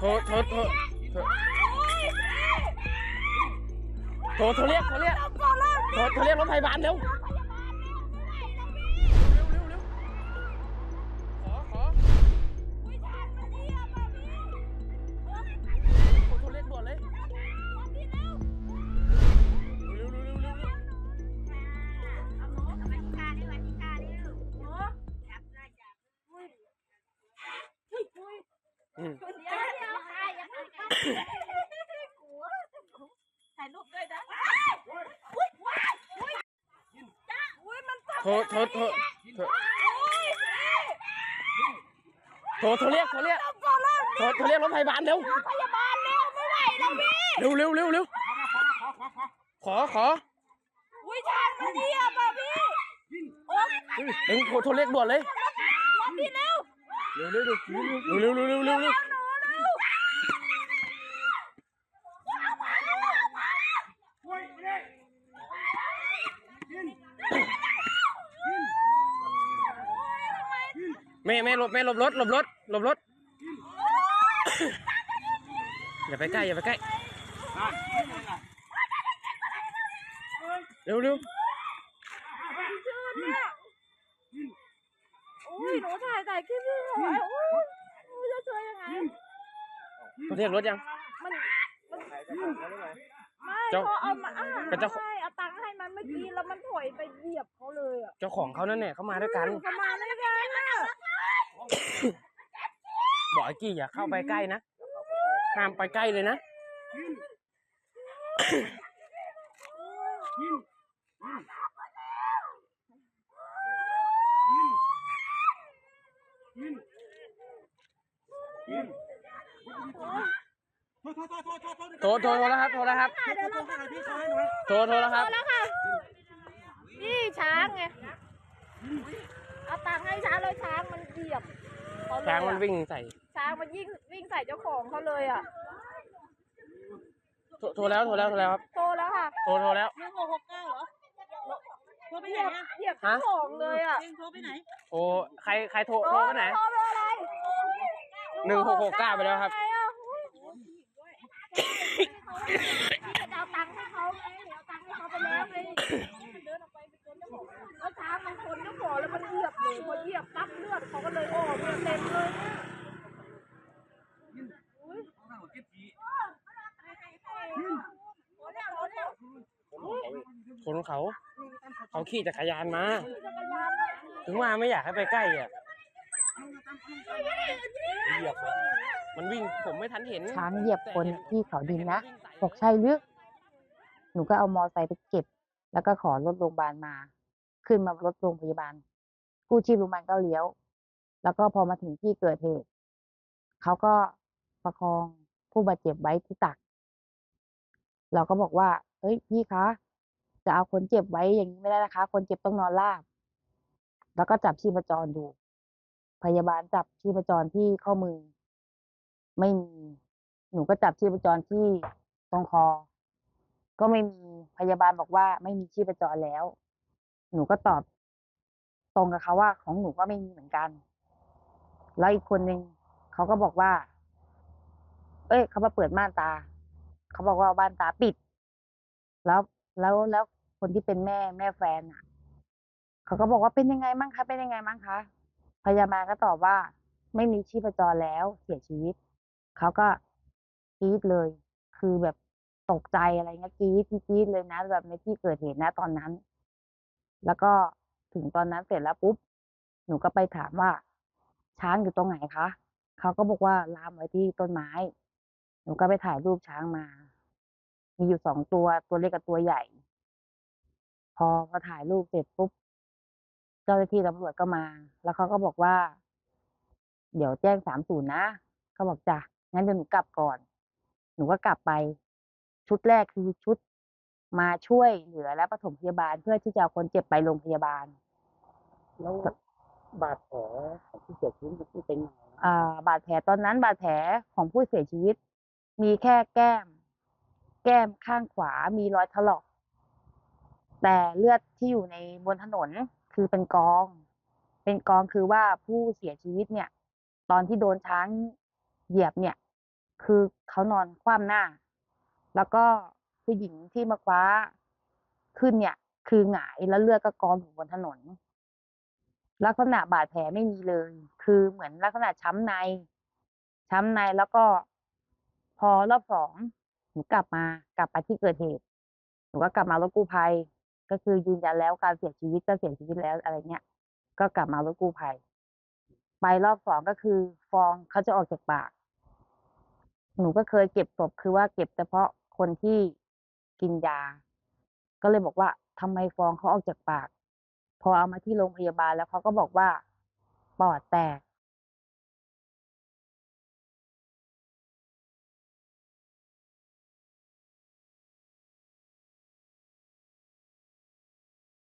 โทรโทรโทรโทรโทรเรียกโทรเรียกโทรโทรเรียกรถพยาบาลเร็ว อืมถ่ายรูปด้วยนะอุ้ยว้ายอุ้ยจ้าอุ้ยมันจับโทรโทรโทรโทรโทรโทรเรียกโทรเรียกโทรโทรเรียกรถพยาบาลเร็วพยาบาลเร็วไม่ไหวแล้วพี่เร็วเร็วเร็วเร็วขอขออุ้ยทางมันเดียบอะพี่โอ๊ยเอ็งโทรโทรเรียกด่วนเลยรถพี่เร็ว เร็วเร็วเร็วเร็วเร็วเร็วเร็วเร็วหนูเร็วแม่แม่หลบแม่หลบรถหลบรถหลบรถอย่าไปใกล้อย่าไปใกล้เร็วเร็ว ชื่อเนี่ยอุ้ยหนูถ่ายถ่ายคลิปพี่หน่อยอุ้ยหนูจะช่วยยังไงเขาเรียกรถยัง มันมันไม่เจ้าเขาเอามาอ่ากับเจ้า ให้เอาตังค์ให้มันเมื่อกี้แล้วมันถอยไปเหยียบเขาเลยอะเจ้าของเขานั่นแหละเขามาด้วยกัน เขามาได้ไงอะบอกไอ้กี้อย่าเข้าไปใกล้นะ ห้ามไปใกล้เลยนะ โทรโทรโทรแล้วครับโทรแล้วครับเดี๋ยวเราไปโทรโทรแล้วครับ แล้วค่ะ นี่ช้างไง เอาตังค์ให้ช้างเลยช้างมันเหยียบเขเลยช้างมันวิ่งใส่ ช้างมันยิ่งวิ่งใส่เจ้าของเขาเลยอะ โทรโทรแล้วโทรแล้วโทรแล้วครับ โตแล้วค่ะ โทรโทรแล้ว หนึ่งหกหกเก้าเหรอโทรไปเหไหยีนยบอะเหยียบเจ้าของเลยอะเองโทรไปไหน โทรใครใครโทรโทรไปไหนโทรไปอะไรหนึ่งหกหกเก้าไปแล้วครับ เอาตังค์ให้เขาไงเอาตังค์ให้เขาไปแล้วไงมันเดินออกไปไปชนเจ้าของแล้วช้างมันชนเจ้าของแล้วมันเหยียบเลยพอเหยียบปั๊บเลือดเขาก็เลยออกเลือดเต็มเลยเนี่ยคนเขา เขาขี่จักรยานมาจักรยานเลยถึงว่าไม่อยากให้ไปใกล้อะเหยียบอะ มันวิ่งผมไม่ทันเห็นช้างเหยียบคนที่เขาดินนะวิ่งใส่บอกใช่หรือหนูก็เอามอไซค์ไปเก็บ แล้วก็ขอรถโรงพยาบาลมา ขึ้นมารถโรงพยาบาลกู้ชีพโรงพยาบาลก็เลี้ยว แล้วก็พอมาถึงที่เกิดเหตุเขาก็ประคองผู้บาดเจ็บไว้ที่ตัก เราก็บอกว่า เฮ้ยพี่คะ จะเอาคนเจ็บไว้อย่างนี้ไม่ได้นะคะ คนเจ็บต้องนอนราบ แล้วก็จับชีพจรดู พยาบาลจับชีพจรที่ข้อมือ ไม่มี หนูก็จับชีพจรที่ตรงคอ ก็ไม่มีพยาบาลบอกว่าไม่มีชีพจรแล้ว หนูก็ตอบตรงกับเขาว่า ของหนูก็ไม่มีเหมือนกัน แล้วอีกคนหนึ่งเขาก็บอกว่า เอ้ย เขามาเปิดม่านตา เขาบอกว่าบ้านตาปิด แล้วแล้วแล้วคนที่เป็นแม่แม่แฟนอะ เขาก็บอกว่าเป็นยังไงมั่งคะเป็นยังไงมั่งคะพยาบาลก็ตอบว่า ไม่มีชีพจรแล้วเสียชีวิต เขาก็กรี๊ดเลย คือแบบตกใจอะไรเงี้ยกรี๊ดกรี๊ดเลยนะ แบบในที่เกิดเหตุนะตอนนั้น แล้วก็ถึงตอนนั้นเสร็จแล้วปุ๊บหนูก็ไปถามว่า ช้างอยู่ตรงไหนคะเขาก็บอกว่าลามไว้ที่ต้นไม้ หนูก็ไปถ่ายรูปช้างมา มีอยู่สองตัวตัวเล็กกับตัวใหญ่ พอพอถ่ายรูปเสร็จปุ๊บเจ้าหน้าที่ตำรวจก็มา แล้วเขาก็บอกว่า เดี๋ยวแจ้งสามศูนย์นะเขาบอกจ้ะ งั้นเดี๋ยวหนูกลับก่อน หนูก็กลับไป ชุดแรกคือชุดมาช่วยเหลือและปฐมพยาบาลเพื่อที่จะเอาคนเจ็บไปโรงพยาบาล แล้วบาดแผลของที่เสียชีวิตมันเป็นยังไงอ่า บาดแผลตอนนั้นบาดแผลของผู้เสียชีวิต มีแค่แก้ม แก้มข้างขวามีรอยถลอก แต่เลือดที่อยู่ในบนถนนคือเป็นกอง เป็นกองคือว่าผู้เสียชีวิตเนี่ย ตอนที่โดนช้างเหยียบเนี่ย คือเขานอนคว่ำหน้า แล้วก็ผู้หญิงที่มาคว้าขึ้นเนี่ย คือหงายแล้วเลือดก็กองอยู่บนถนน ลักษณะบาดแผลไม่มีเลย คือเหมือนลักษณะช้ำใน ช้ำในแล้วก็พอรอบสองหนูกลับมากลับมาที่เกิดเหตุหนูก็กลับมารถกู้ภัย ก็คือยืนยันแล้วการเสียชีวิตก็เสียชีวิตแล้วอะไรเงี้ย ก็กลับมารถกู้ภัยไปรอบสองก็คือ ฟองเขาจะออกจากปาก หนูก็เคยเก็บศพคือว่าเก็บเฉพาะคนที่กินยา ก็เลยบอกว่าทำไมฟองเขาออกจากปาก พอเอามาที่โรงพยาบาลแล้วเขาก็บอกว่าปอดแตก